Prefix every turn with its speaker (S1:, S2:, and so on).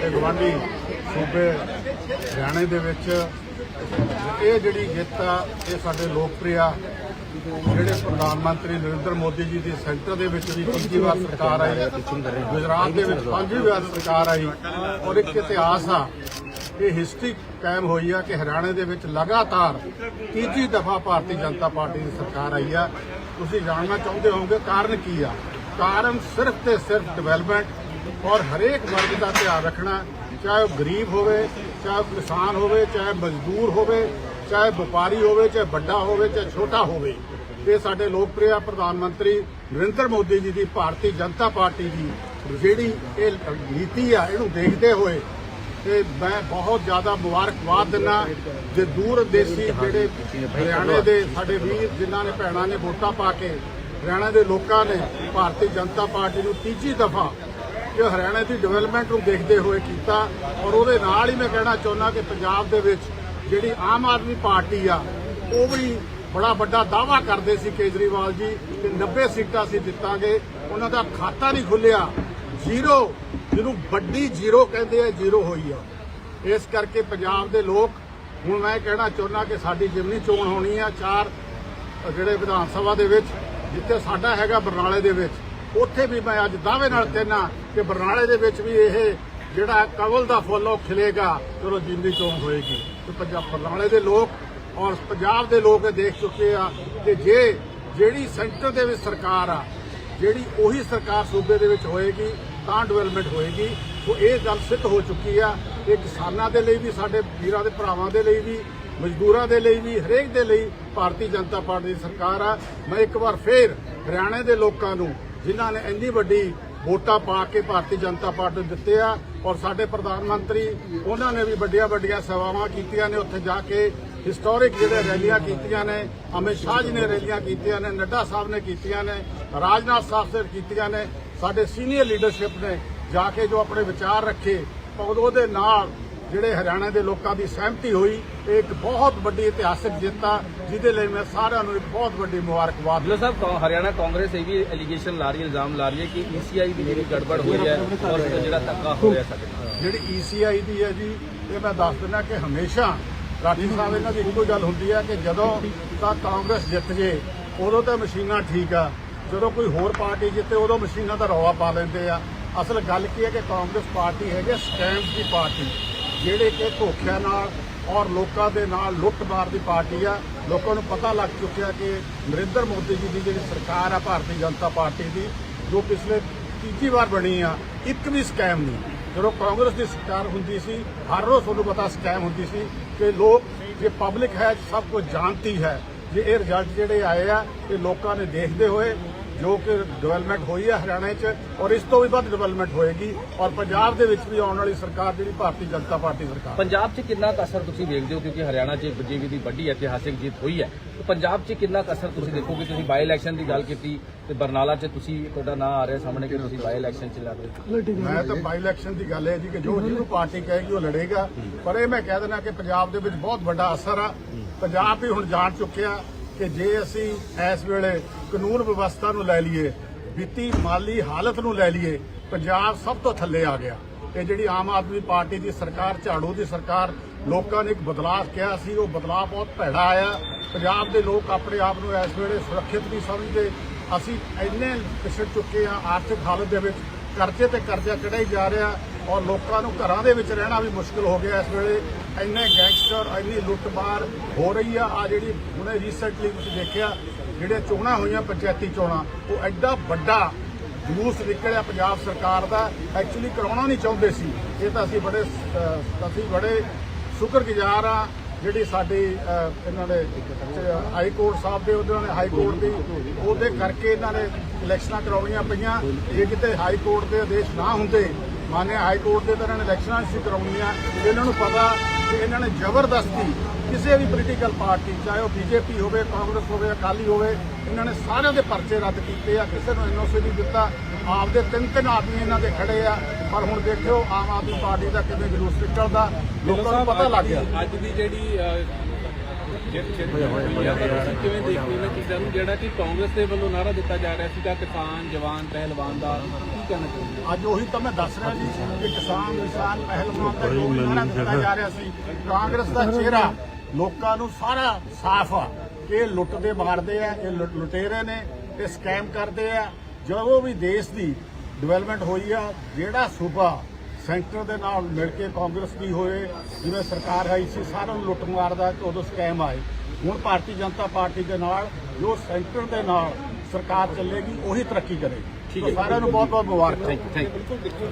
S1: ਸਾਡੇ ਗਵਾਂਢੀ ਸੂਬੇ ਹਰਿਆਣੇ ਦੇ ਵਿੱਚ ਇਹ ਜਿਹੜੀ ਜਿੱਤ ਆ, ਇਹ ਸਾਡੇ ਲੋਕਪ੍ਰਿਆ ਜਿਹੜੇ ਪ੍ਰਧਾਨ ਮੰਤਰੀ ਨਰਿੰਦਰ ਮੋਦੀ ਜੀ ਦੀ ਸੈਂਟਰ ਦੇ ਵਿੱਚ ਵੀ ਤੀਜੀ ਵਾਰ ਸਰਕਾਰ ਆਈ, ਗੁਜਰਾਤ ਦੇ ਵਿੱਚ ਪੰਜਵੀਂ ਵਾਰ ਸਰਕਾਰ ਆਈ ਔਰ ਇੱਕ ਇਤਿਹਾਸ ਆ ਇਹ ਹਿਸਟਰੀ ਕਾਇਮ ਹੋਈ ਆ ਕਿ ਹਰਿਆਣੇ ਦੇ ਵਿੱਚ ਲਗਾਤਾਰ ਤੀਜੀ ਦਫਾ ਭਾਰਤੀ ਜਨਤਾ ਪਾਰਟੀ ਦੀ ਸਰਕਾਰ ਆਈ ਆ। ਤੁਸੀਂ ਜਾਣਨਾ ਚਾਹੁੰਦੇ ਹੋਵੋਗੇ ਕਾਰਨ ਕੀ ਆ? ਕਾਰਨ ਸਿਰਫ ਤੇ ਸਿਰਫ ਡਿਵੈਲਪਮੈਂਟ ਔਰ ਹਰੇਕ ਵਰਗ ਦਾ ਧਿਆਨ ਰੱਖਣਾ, ਚਾਹੇ ਉਹ ਗਰੀਬ ਹੋਵੇ, ਚਾਹੇ ਉਹ ਕਿਸਾਨ ਹੋਵੇ, ਚਾਹੇ ਮਜ਼ਦੂਰ ਹੋਵੇ, ਚਾਹੇ ਵਪਾਰੀ ਹੋਵੇ, ਚਾਹੇ ਵੱਡਾ ਹੋਵੇ, ਚਾਹੇ ਛੋਟਾ ਹੋਵੇ। ਇਹ ਸਾਡੇ ਲੋਕਪ੍ਰਿਯ ਪ੍ਰਧਾਨ ਮੰਤਰੀ ਨਰਿੰਦਰ ਮੋਦੀ ਜੀ ਦੀ ਭਾਰਤੀ ਜਨਤਾ ਪਾਰਟੀ ਦੀ ਜਿਹੜੀ ਇਹ ਨੀਤੀ ਆ, ਇਹਨੂੰ ਦੇਖਦੇ ਹੋਏ ਤੇ ਮੈਂ ਬਹੁਤ ਜ਼ਿਆਦਾ ਮੁਬਾਰਕਬਾਦ ਦਿੰਦਾ ਜੇ ਦੂਰ ਦੇਸੀ ਜਿਹੜੇ ਹਰਿਆਣੇ ਦੇ ਸਾਡੇ ਵੀਰ ਜਿਨ੍ਹਾਂ ਨੇ ਭੈਣਾਂ ਨੇ ਵੋਟਾਂ ਪਾ ਕੇ, ਹਰਿਆਣਾ ਦੇ ਲੋਕਾਂ ਨੇ ਭਾਰਤੀ ਜਨਤਾ ਪਾਰਟੀ ਨੂੰ ਤੀਜੀ ਦਫਾ ਜੋ ਹਰਿਆਣਾ ਦੀ ਡਿਵੈਲਪਮੈਂਟ ਨੂੰ ਦੇਖਦੇ ਹੋਏ ਕੀਤਾ ਔਰ ਉਹਦੇ ਨਾਲ ਹੀ ਮੈਂ ਕਹਿਣਾ ਚਾਹੁੰਦਾ ਕਿ ਪੰਜਾਬ ਦੇ ਵਿੱਚ ਜਿਹੜੀ ਆਮ ਆਦਮੀ ਪਾਰਟੀ ਆ, ਉਹ ਵੀ ਬੜਾ ਵੱਡਾ ਦਾਅਵਾ ਕਰਦੇ ਸੀ ਕੇਜਰੀਵਾਲ ਜੀ ਕਿ 90 ਸੀਟਾਂ ਅਸੀਂ ਜਿੱਤਾਂਗੇ ਉਹਨਾਂ ਦਾ ਖਾਤਾ ਨਹੀਂ ਖੁੱਲਿਆ ਜ਼ੀਰੋ, ਜਿਹਨੂੰ ਵੱਡੀ ਜ਼ੀਰੋ ਕਹਿੰਦੇ ਆ, ਜ਼ੀਰੋ ਹੋਈ ਆ। ਇਸ ਕਰਕੇ ਪੰਜਾਬ ਦੇ ਲੋਕ, ਹੁਣ ਮੈਂ ਕਹਿਣਾ ਚਾਹੁੰਦਾ ਕਿ ਸਾਡੀ ਜਿਮਨੀ ਚੋਣ ਹੋਣੀ ਆ ਚਾਰ, ਜਿਹੜੇ ਵਿਧਾਨ ਸਭਾ ਦੇ ਵਿੱਚ, ਜਿੱਥੇ ਸਾਡਾ ਹੈਗਾ ਬਰਨਾਲੇ ਦੇ ਵਿੱਚ। ਉੱਥੇ ਵੀ ਮੈਂ ਅੱਜ ਦਾਅਵੇ ਨਾਲ ਕਹਿਣਾ ਕਿ ਬਰਨਾਲੇ ਦੇ ਵਿੱਚ ਵੀ ਇਹ ਜਿਹੜਾ ਕਵਲ ਦਾ ਫੁੱਲ ਉਹ ਖਿਲੇਗਾ ਜਦੋਂ ਜਿੰਦੀ ਚੋਣ ਹੋਏਗੀ। ਤੇ ਪੰਜਾਬ ਬਰਨਾਲੇ ਦੇ ਲੋਕ ਔਰ ਪੰਜਾਬ ਦੇ ਲੋਕ ਇਹ ਦੇਖ ਚੁੱਕੇ ਆ ਕਿ ਜੇ ਜਿਹੜੀ ਸੈਂਟਰ ਦੇ ਵਿੱਚ ਸਰਕਾਰ ਆ, ਜਿਹੜੀ ਉਹੀ ਸਰਕਾਰ ਸੂਬੇ ਦੇ ਵਿੱਚ ਹੋਏਗੀ, ਤਾਂ ਡਿਵੈਲਪਮੈਂਟ ਹੋਏਗੀ। ਸੋ ਇਹ ਗੱਲ ਸਿੱਧ ਹੋ ਚੁੱਕੀ ਆ ਇਹ ਕਿਸਾਨਾਂ ਦੇ ਲਈ ਵੀ, ਸਾਡੇ ਵੀਰਾਂ ਦੇ ਭਰਾਵਾਂ ਦੇ ਲਈ ਵੀ, ਮਜ਼ਦੂਰਾਂ ਦੇ ਲਈ ਵੀ, ਹਰੇਕ ਦੇ ਲਈ ਭਾਰਤੀ ਜਨਤਾ ਪਾਰਟੀ ਦੀ ਸਰਕਾਰ ਆ। ਮੈਂ ਇੱਕ ਵਾਰ ਫੇਰ ਹਰਿਆਣੇ ਦੇ ਲੋਕਾਂ ਨੂੰ ਜਿਨ੍ਹਾਂ ਨੇ ਇੰਨੀ ਵੱਡੀ ਵੋਟਾਂ ਪਾ ਕੇ ਭਾਰਤੀ ਜਨਤਾ ਪਾਰਟੀ ਨੂੰ ਦਿੱਤੇ ਆ ਔਰ ਸਾਡੇ ਪ੍ਰਧਾਨ ਮੰਤਰੀ, ਉਹਨਾਂ ਨੇ ਵੀ ਵੱਡੀਆਂ ਵੱਡੀਆਂ ਸੇਵਾਵਾਂ ਕੀਤੀਆਂ ਨੇ, ਉੱਥੇ ਜਾ ਕੇ ਹਿਸਟੋਰਿਕ ਜਿਹੜੇ ਰੈਲੀਆਂ ਕੀਤੀਆਂ ਨੇ, ਅਮਿਤ ਸ਼ਾਹ ਜੀ ਨੇ ਰੈਲੀਆਂ ਕੀਤੀਆਂ ਨੇ, ਨੱਡਾ ਸਾਹਿਬ ਨੇ ਕੀਤੀਆਂ ਨੇ, ਰਾਜਨਾਥ ਸਾਹਿਬ ਨੇ ਕੀਤੀਆਂ ਨੇ, ਸਾਡੇ ਸੀਨੀਅਰ ਲੀਡਰਸ਼ਿਪ ਨੇ ਜਾ ਕੇ ਜੋ ਆਪਣੇ ਵਿਚਾਰ ਰੱਖੇ ਉਹਦੇ ਨਾਲ ਜਿਹੜੇ ਹਰਿਆਣਾ ਦੇ ਲੋਕਾਂ ਦੀ ਸਹਿਮਤੀ ਹੋਈ ਇਹ ਇੱਕ ਬਹੁਤ ਵੱਡੀ ਇਤਿਹਾਸਕ ਜਿੱਤ ਆ ਜਿਹਦੇ ਲਈ ਮੈਂ ਸਾਰਿਆਂ ਨੂੰ ਇੱਕ ਬਹੁਤ ਵੱਡੀ ਮੁਬਾਰਕਬਾਦ
S2: ਬਿਲੋ ਸਾਹਿਬ ਹਰਿਆਣਾ ਕਾਂਗਰਸ ਇਹ ਵੀ ਐਲੀਗੇਸ਼ਨ ਲਾ ਰਹੀ ਹੈ ਇਲਜ਼ਾਮ ਲਾ ਰਹੀ ਹੈ ਕਿ ਈਸੀਆਈ ਦੀ ਜਿਹੜੀ ਗੜਬੜ ਹੋਈ ਹੈ ਔਰ ਜਿਹੜਾ ਧੱਕਾ ਹੋ ਰਿਹਾ ਸਾਡੇ
S1: ਜਿਹੜੀ ਈਸੀਆਈ ਦੀ ਹੈ ਜੀ ਇਹ ਮੈਂ ਦੱਸ ਦਿੰਦਾ ਕਿ ਹਮੇਸ਼ਾ ਰਾਜੀ ਸਾਹਿਬ ਇਹਨਾਂ ਦੀ ਇੱਕੋ ਗੱਲ ਹੁੰਦੀ ਹੈ ਕਿ ਜਦੋਂ ਤਾਂ ਕਾਂਗਰਸ ਜਿੱਤ ਜੇ ਉਦੋਂ ਤਾਂ ਮਸ਼ੀਨਾਂ ਠੀਕ ਆ ਜਦੋਂ ਕੋਈ ਹੋਰ ਪਾਰਟੀ ਜਿੱਤੇ ਉਦੋਂ ਮਸ਼ੀਨਾਂ ਦਾ ਰੌਲਾ ਪਾ ਲੈਂਦੇ ਆ। ਅਸਲ ਗੱਲ ਕੀ ਹੈ ਕਿ ਕਾਂਗਰਸ ਪਾਰਟੀ ਹੈਗੀ ਸਕੈਮ ਦੀ ਪਾਰਟੀ। ਜਿਹੜੇ ਕਿ ਧੋਖਿਆਂ ਨਾਲ ਔਰ ਲੋਕਾਂ ਦੇ ਨਾਲ ਲੁੱਟਮਾਰ ਦੀ ਪਾਰਟੀ ਆ, ਲੋਕਾਂ ਨੂੰ ਪਤਾ ਲੱਗ ਚੁੱਕਿਆ ਕਿ ਨਰਿੰਦਰ ਮੋਦੀ ਜੀ ਦੀ ਜਿਹੜੀ ਸਰਕਾਰ ਆ, ਭਾਰਤੀ ਜਨਤਾ ਪਾਰਟੀ ਦੀ, ਜੋ ਪਿਛਲੇ ਤੀਜੀ ਵਾਰ ਬਣੀ ਆ, ਇੱਕ ਵੀ ਸਕੈਮ ਨਹੀਂ। ਜਦੋਂ ਕਾਂਗਰਸ ਦੀ ਸਰਕਾਰ ਹੁੰਦੀ ਸੀ, ਹਰ ਰੋਜ਼ ਤੁਹਾਨੂੰ ਪਤਾ ਸਕੈਮ ਹੁੰਦੀ ਸੀ ਕਿ ਲੋਕ, ਜੇ ਪਬਲਿਕ ਹੈ, ਸਭ ਕੁਝ ਜਾਣਦੀ ਹੈ, ਜੇ ਇਹ ਰਿਜ਼ਲਟ ਜਿਹੜੇ ਆਏ ਆ, ਇਹ ਲੋਕਾਂ ਨੇ ਦੇਖਦੇ ਹੋਏ ਜੋ ਕਿ ਡਿਵੈਲਪਮੈਂਟ ਹੋਈ ਹੈ ਹਰਿਆਣਾ 'ਚ ਔਰ ਇਸ ਤੋਂ ਵੀ ਵੱਧ ਡਿਵੈਲਪਮੈਂਟ ਹੋਏਗੀ ਔਰ ਪੰਜਾਬ ਦੇ ਵਿੱਚ ਵੀ ਆਉਣ ਵਾਲੀ ਸਰਕਾਰ ਜਿਹੜੀ ਭਾਰਤੀ ਜਨਤਾ ਪਾਰਟੀ ਸਰਕਾਰ।
S2: ਪੰਜਾਬ 'ਚ ਕਿੰਨਾ ਕੁ ਅਸਰ ਤੁਸੀਂ ਵੇਖਦੇ ਹੋ? ਕਿਉਂਕਿ ਹਰਿਆਣਾ 'ਚ ਬੀਜੇਪੀ ਦੀ ਵੱਡੀ ਇਤਿਹਾਸਿਕ ਜਿੱਤ ਹੋਈ ਹੈ। ਤੇ ਪੰਜਾਬ 'ਚ ਕਿੰਨਾ ਕੁ ਅਸਰ ਤੁਸੀਂ ਦੇਖੋਗੇ? ਤੁਸੀਂ ਬਾਈ ਇਲੈਕਸ਼ਨ ਦੀ ਗੱਲ ਕੀਤੀ ਤੇ ਬਰਨਾਲਾ 'ਚ ਤੁਸੀਂ ਤੁਹਾਡਾ ਨਾਂ ਆ ਰਿਹਾ ਸਾਹਮਣੇ ਕਿ ਤੁਸੀਂ ਬਾਈ ਇਲੈਕਸ਼ਨ 'ਚ ਲੜ ਰਹੇ ਹੋ।
S1: ਮੈਂ ਤਾਂ ਬਾਈ ਇਲੈਕਸ਼ਨ ਦੀ ਗੱਲ ਹੈ ਜੀ ਕਿ ਜੋ ਜਿਹਨੂੰ ਪਾਰਟੀ ਕਹੇਗੀ ਉਹ ਲੜੇਗਾ। ਪਰ ਇਹ ਮੈਂ ਕਹਿ ਦੇਣਾ ਕਿ ਪੰਜਾਬ ਦੇ ਵਿੱਚ ਬਹੁਤ ਵੱਡਾ ਅਸਰ ਆ। ਪੰਜਾਬ ਵੀ ਹੁਣ ਜਾਣ ਚੁੱਕਿਆ। ਕਿ ਜੇ ਅਸੀਂ ਇਸ ਵੇਲੇ ਕਾਨੂੰਨ ਵਿਵਸਥਾ ਨੂੰ ਲੈ ਲਈਏ, ਵਿੱਤੀ ਮਾਲੀ ਹਾਲਤ ਨੂੰ ਲੈ ਲਈਏ, ਪੰਜਾਬ ਸਭ ਤੋਂ ਥੱਲੇ ਆ ਗਿਆ। ਇਹ ਜਿਹੜੀ ਆਮ ਆਦਮੀ ਪਾਰਟੀ ਦੀ ਸਰਕਾਰ, ਝਾੜੂ ਦੀ ਸਰਕਾਰ, ਲੋਕਾਂ ਨੇ ਇੱਕ ਬਦਲਾਅ ਕਿਹਾ ਸੀ, ਉਹ ਬਦਲਾਅ ਬਹੁਤ ਭੈੜਾ ਆਇਆ। ਪੰਜਾਬ ਦੇ ਲੋਕ ਆਪਣੇ ਆਪ ਨੂੰ ਇਸ ਵੇਲੇ ਸੁਰੱਖਿਅਤ ਨਹੀਂ ਸਮਝਦੇ। ਅਸੀਂ ਇੰਨੇ ਪਿਛੜ ਚੁੱਕੇ ਆ ਆਰਥਿਕ ਹਾਲਤ ਦੇ ਵਿੱਚ ਕਰਜ਼ੇ ਤੇ ਕਰਜ਼ਾ ਚੜਾਈ ਜਾ ਰਿਹਾ ਔਰ ਲੋਕਾਂ ਨੂੰ ਘਰਾਂ ਦੇ ਵਿੱਚ ਰਹਿਣਾ ਵੀ ਮੁਸ਼ਕਲ ਹੋ ਗਿਆ ਇਸ ਵੇਲੇ। ਇੰਨੇ ਗੈਂਗਸਟਰ ਇੰਨੀ ਲੁੱਟਮਾਰ ਹੋ ਰਹੀ ਆ ਆ ਜਿਹੜੀ ਹੁਣੇ ਰੀਸੈਂਟਲੀ ਤੁਸੀਂ ਦੇਖਿਆ, ਜਿਹੜੇ ਚੋਣਾਂ ਹੋਈਆਂ, ਪੰਚਾਇਤੀ ਚੋਣਾਂ, ਉਹ ਐਡਾ ਵੱਡਾ ਜਲੂਸ ਨਿਕਲਿਆ ਪੰਜਾਬ ਸਰਕਾਰ ਦਾ ਐਕਚੁਅਲੀ ਕਰਾਉਣਾ ਨਹੀਂ ਚਾਹੁੰਦੇ ਸੀ। ਇਹ ਤਾਂ ਅਸੀਂ ਬੜੇ ਅਸੀਂ ਬੜੇ ਸ਼ੁਕਰਗੁਜ਼ਾਰ ਆ, ਜਿਹੜੀ ਸਾਡੀ ਇਹਨਾਂ ਨੇ ਹਾਈ ਕੋਰਟ ਸਾਹਿਬ ਦੇ, ਉਹਨਾਂ ਨੇ ਹਾਈ ਕੋਰਟ ਦੀ, ਉਹਦੇ ਕਰਕੇ ਇਹਨਾਂ ਨੇ ਇਲੈਕਸ਼ਨਾਂ ਕਰਾਉਣੀਆਂ ਪਈਆਂ। ਜੇ ਕਿਤੇ ਹਾਈ ਕੋਰਟ ਦੇ ਆਦੇਸ਼ ਨਾ ਹੁੰਦੇ ਮਾਨੇ ਹਾਈ ਕੋਰਟ ਦੇ ਤਰ੍ਹਾਂ ਇਲੈਕਸ਼ਨਾਂ ਸੀ ਕਰਾਉਣੀਆਂ, ਇਹਨਾਂ ਨੂੰ ਪਤਾ ਇਹਨਾਂ ਨੇ ਜ਼ਬਰਦਸਤੀ ਕਿਸੇ ਵੀ ਪੋਲੀਟੀਕਲ ਪਾਰਟੀ ਚਾਹੇ ਉਹ ਬੀਜੇਪੀ ਹੋਵੇ ਕਾਂਗਰਸ ਹੋਵੇ ਅਕਾਲੀ ਹੋਵੇ ਇਹਨਾਂ ਨੇ ਸਾਰਿਆਂ ਦੇ ਪਰਚੇ ਰੱਦ ਕੀਤੇ ਆ ਕਿਸੇ ਨੂੰ ਐਨਓਸੀ ਨਹੀਂ ਦਿੱਤਾ। ਆਪਦੇ ਤਿੰਨ ਤਿੰਨ ਆਦਮੀ ਇਹਨਾਂ ਦੇ ਖੜੇ ਆ। ਪਰ ਹੁਣ ਦੇਖਿਓ ਆਮ ਆਦਮੀ ਪਾਰਟੀ ਦਾ ਕਿਵੇਂ ਜਲੂਸ ਨਿਕਲਦਾ ਲੋਕਾਂ ਨੂੰ ਪਤਾ ਲੱਗ ਗਿਆ।
S3: ਅੱਜ ਦੀ ਜਿਹੜੀ ਕਿਵੇਂ ਦੇਖਦੇ ਇਹਨਾਂ ਚੀਜ਼ਾਂ ਨੂੰ? ਜਿਹੜਾ ਕਿ ਕਾਂਗਰਸ ਦੇ ਵੱਲੋਂ ਨਾਰਾ ਦਿੱਤਾ ਜਾ ਰਿਹਾ ਸੀਗਾ ਕਿਸਾਨ, ਜਵਾਨ, ਪਹਿਲਵਾਨ ਦਾ। ਕੀ ਕਹਿਣਾ ਚਾਹੁੰਦੇ
S1: ਅੱਜ ਉਹੀ ਤਾਂ ਮੈਂ ਦੱਸ ਰਿਹਾ ਜੀ ਕਿ ਕਿਸਾਨ ਕਿਸਾਨ, ਪਹਿਲਵਾਨ ਦਾ ਜੋ ਨਾਰਾ ਦਿੱਤਾ ਜਾ ਰਿਹਾ ਸੀ, ਕਾਂਗਰਸ ਦਾ ਚਿਹਰਾ ਲੋਕਾਂ ਨੂੰ ਸਾਰਾ ਸਾਫ਼ ਆ ਕਿ ਇਹ ਲੁੱਟਦੇ, ਮਾਰਦੇ ਆ, ਇਹ ਲੁਟੇਰੇ ਨੇ, ਇਹ ਸਕੈਮ ਕਰਦੇ ਆ। ਜਦੋਂ ਵੀ ਦੇਸ਼ ਦੀ ਡਿਵੈਲਪਮੈਂਟ ਹੋਈ ਆ, ਜਿਹੜਾ ਸੂਬਾ ਸੈਂਟਰ ਦੇ ਨਾਲ ਮਿਲ ਕੇ ਕਾਂਗਰਸ ਦੀ ਹੋਏ ਜਿਵੇਂ ਸਰਕਾਰ ਆਈ ਸੀ ਸਾਰਿਆਂ ਨੂੰ ਲੁੱਟ ਮਾਰਦਾ ਤੇ ਉਦੋਂ ਸਕੈਮ ਆਏ। ਹੁਣ ਭਾਰਤੀ ਜਨਤਾ ਪਾਰਟੀ ਦੇ ਨਾਲ ਜੋ ਸੈਂਟਰ ਦੇ ਨਾਲ ਸਰਕਾਰ ਚੱਲੇਗੀ ਉਹੀ ਤਰੱਕੀ ਕਰੇਗੀ। ਸਾਰਿਆਂ ਨੂੰ ਬਹੁਤ ਬਹੁਤ ਮੁਬਾਰਕਾਂ
S2: ਥੈਂਕ ਯੂ